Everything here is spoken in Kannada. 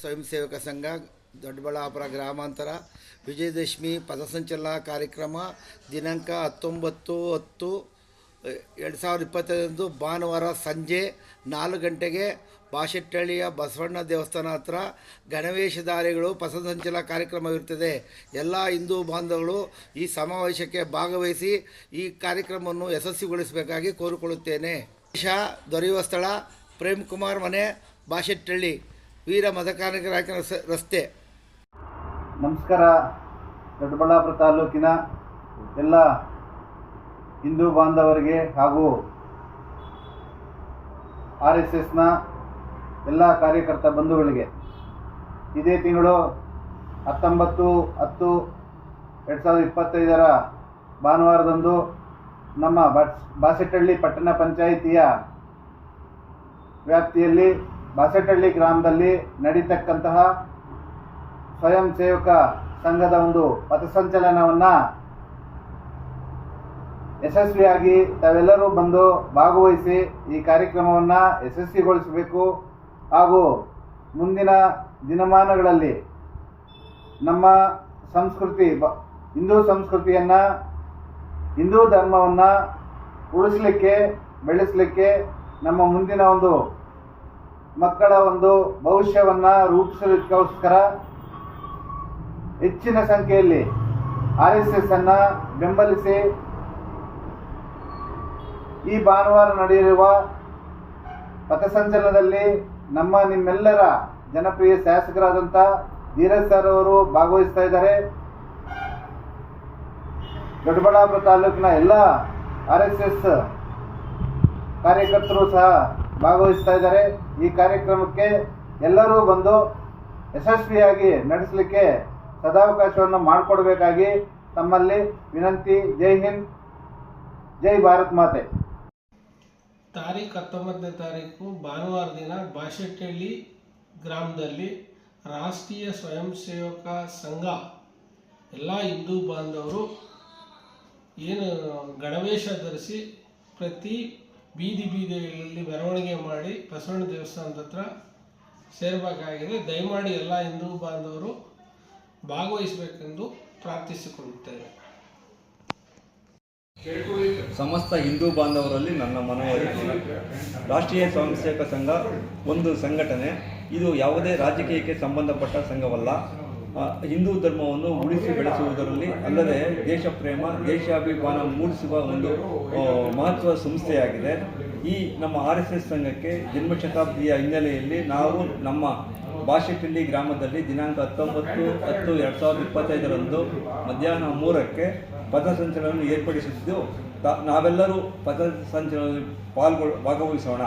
ಸ್ವಯಂ ಸೇವಕ ಸಂಘ, ದೊಡ್ಡಬಳ್ಳಾಪುರ ಗ್ರಾಮಾಂತರ, ವಿಜಯದಶಮಿ ಪಥಸಂಚಲನ ಕಾರ್ಯಕ್ರಮ, ದಿನಾಂಕ ಹತ್ತೊಂಬತ್ತು ಹತ್ತು ಎರಡು ಸಾವಿರದ ಇಪ್ಪತ್ತೈದರಂದು ಭಾನುವಾರ ಸಂಜೆ ನಾಲ್ಕು ಗಂಟೆಗೆ ಬಾಶೆಟ್ಟಳ್ಳಿಯ ಬಸವಣ್ಣ ದೇವಸ್ಥಾನ ಹತ್ರ ಗಣವೇಶಧಾರಿಗಳು ಪಥಸಂಚಲನ ಕಾರ್ಯಕ್ರಮವಿರುತ್ತದೆ. ಎಲ್ಲ ಹಿಂದೂ ಬಾಂಧವರು ಈ ಸಮಾವೇಶಕ್ಕೆ ಭಾಗವಹಿಸಿ ಈ ಕಾರ್ಯಕ್ರಮವನ್ನು ಯಶಸ್ವಿಗೊಳಿಸಬೇಕಾಗಿ ಕೋರಿಕೊಳ್ಳುತ್ತೇನೆ. ದೇಶ ದೊರೆಯುವ ಸ್ಥಳ ಪ್ರೇಮ್ ಕುಮಾರ್ ಮನೆ ಬಾಶೆಟ್ಟಳ್ಳಿ ವೀರ ಮದಕಾನಿಕರ ರಸ್ತೆ. ನಮಸ್ಕಾರ. ದೊಡ್ಡಬಳ್ಳಾಪುರ ತಾಲೂಕಿನ ಎಲ್ಲ ಹಿಂದೂ ಬಾಂಧವರಿಗೆ ಹಾಗೂ ಆರ್ ಎಸ್ ಎಸ್ನ ಎಲ್ಲ ಕಾರ್ಯಕರ್ತ ಬಂಧುಗಳಿಗೆ ಇದೇ ತಿಂಗಳು ಹತ್ತೊಂಬತ್ತು, ಹತ್ತು, ಎರಡು ಸಾವಿರದ ಇಪ್ಪತ್ತೈದರ ಭಾನುವಾರದಂದು ನಮ್ಮ ಬಸ್ ಪಟ್ಟಣ ಪಂಚಾಯಿತಿಯ ವ್ಯಾಪ್ತಿಯಲ್ಲಿ ಬಾಸೆಟ್ಟಳ್ಳಿ ಗ್ರಾಮದಲ್ಲಿ ನಡೀತಕ್ಕಂತಹ ಸ್ವಯಂ ಸೇವಕ ಸಂಘದ ಒಂದು ಪಥಸಂಚಲನವನ್ನು ಯಶಸ್ವಿಯಾಗಿ ತಾವೆಲ್ಲರೂ ಬಂದು ಭಾಗವಹಿಸಿ ಈ ಕಾರ್ಯಕ್ರಮವನ್ನು ಯಶಸ್ವಿಗೊಳಿಸಬೇಕು ಹಾಗೂ ಮುಂದಿನ ದಿನಮಾನಗಳಲ್ಲಿ ನಮ್ಮ ಸಂಸ್ಕೃತಿ, ಬ, ಹಿಂದೂ ಸಂಸ್ಕೃತಿಯನ್ನು, ಹಿಂದೂ ಧರ್ಮವನ್ನು ಉಳಿಸಲಿಕ್ಕೆ, ಬೆಳೆಸಲಿಕ್ಕೆ ನಮ್ಮ ಮುಂದಿನ ಒಂದು ಮಕ್ಕಳ ಒಂದು ಭವಿಷ್ಯವನ್ನು ರೂಪಿಸಲಿಕ್ಕೋಸ್ಕರ ಹೆಚ್ಚಿನ ಸಂಖ್ಯೆಯಲ್ಲಿ ಆರ್ ಎಸ್ ಎಸ್ ಅನ್ನು ಬೆಂಬಲಿಸಿ ಈ ಭಾನುವಾರ ನಡೆಯಲಿರುವ ಪಥಸಂಚಲನದಲ್ಲಿ ನಮ್ಮ ನಿಮ್ಮೆಲ್ಲರ ಜನಪ್ರಿಯ ಶಾಸಕರಾದಂಥ ಧೀರಜ್ ಸರ್ ಅವರು ಭಾಗವಹಿಸ್ತಾ ಇದ್ದಾರೆ. ದೊಡ್ಡಬಳ್ಳಾಪುರ ತಾಲೂಕಿನ ಎಲ್ಲ ಆರ್ ಎಸ್ ಎಸ್ ಕಾರ್ಯಕರ್ತರು ಸಹ ಭಾಗವಹಿಸ್ತಾ ಇದ್ದಾರೆ ಈ ಕಾರ್ಯಕ್ರಮಕ್ಕೆ ಎಲ್ಲರೂ ಬಂದು ಯಶಸ್ವಿಯಾಗಿ ನಡೆಸಲಿಕ್ಕೆ ಸದಾವಕಾಶವನ್ನು ಮಾಡಿಕೊಡ್ಬೇಕಾಗಿ ತಮ್ಮಲ್ಲಿ ವಿನಂತಿ. ಜೈ ಹಿಂದ್, ಜೈ ಭಾರತ್ ಮಾತೆ. ತಾರೀಖು ಹತ್ತೊಂಬತ್ತನೇ ತಾರೀಕು ಭಾನುವಾರ ದಿನ ಬಾಶೆಟ್ಟಹಳ್ಳಿ ಗ್ರಾಮದಲ್ಲಿ ರಾಷ್ಟ್ರೀಯ ಸ್ವಯಂ ಸೇವಕ ಸಂಘ, ಎಲ್ಲ ಹಿಂದೂ ಬಾಂಧವರು ಏನು ಗಣವೇಶ ಧರಿಸಿ ಪ್ರತಿ ಬೀದಿ ಬೀದಿಗಳಲ್ಲಿ ಮೆರವಣಿಗೆ ಮಾಡಿ ಬಸವಣ್ಣ ದೇವಸ್ಥಾನದ ಹತ್ರ ಸೇರಬೇಕಾಗಿದೆ. ದಯಮಾಡಿ ಎಲ್ಲ ಹಿಂದೂ ಬಾಂಧವರು ಭಾಗವಹಿಸಬೇಕೆಂದು ಪ್ರಾರ್ಥಿಸಿಕೊಳ್ಳುತ್ತೇನೆ. ಸಮಸ್ತ ಹಿಂದೂ ಬಾಂಧವರಲ್ಲಿ ನನ್ನ ಮನವಿ ರಾಷ್ಟ್ರೀಯ ಸ್ವಯಂ ಸೇವಕ ಸಂಘ ಒಂದು ಸಂಘಟನೆ. ಇದು ಯಾವುದೇ ರಾಜಕೀಯಕ್ಕೆ ಸಂಬಂಧಪಟ್ಟ ಸಂಘವಲ್ಲ. ಹಿಂದೂ ಧರ್ಮವನ್ನು ಉಳಿಸಿ ಬೆಳೆಸುವುದರಲ್ಲಿ ಅಲ್ಲದೆ ದೇಶ ಪ್ರೇಮ ದೇಶಾಭಿಮಾನ ಮೂಡಿಸುವ ಒಂದು ಮಹತ್ವ ಸಂಸ್ಥೆಯಾಗಿದೆ. ಈ ನಮ್ಮ ಆರ್ ಎಸ್ ಎಸ್ ಸಂಘಕ್ಕೆ ಜನ್ಮ ಶತಾಬ್ದಿಯ ಹಿನ್ನೆಲೆಯಲ್ಲಿ ನಾವು ನಮ್ಮ ಬಾಶೆಟ್ಟಳ್ಳಿ ಗ್ರಾಮದಲ್ಲಿ ದಿನಾಂಕ ಹತ್ತೊಂಬತ್ತು ಹತ್ತು ಎರಡು ಸಾವಿರದ ಇಪ್ಪತ್ತೈದರಂದು ಮಧ್ಯಾಹ್ನ ಮೂರಕ್ಕೆ ಪಥಸಂಚಲನವನ್ನು ಏರ್ಪಡಿಸಿದ್ದು ನಾವೆಲ್ಲರೂ ಪಥಸಂಚಲನದಲ್ಲಿ ಪಾಲ್ಗೊಳ್, ಭಾಗವಹಿಸೋಣ.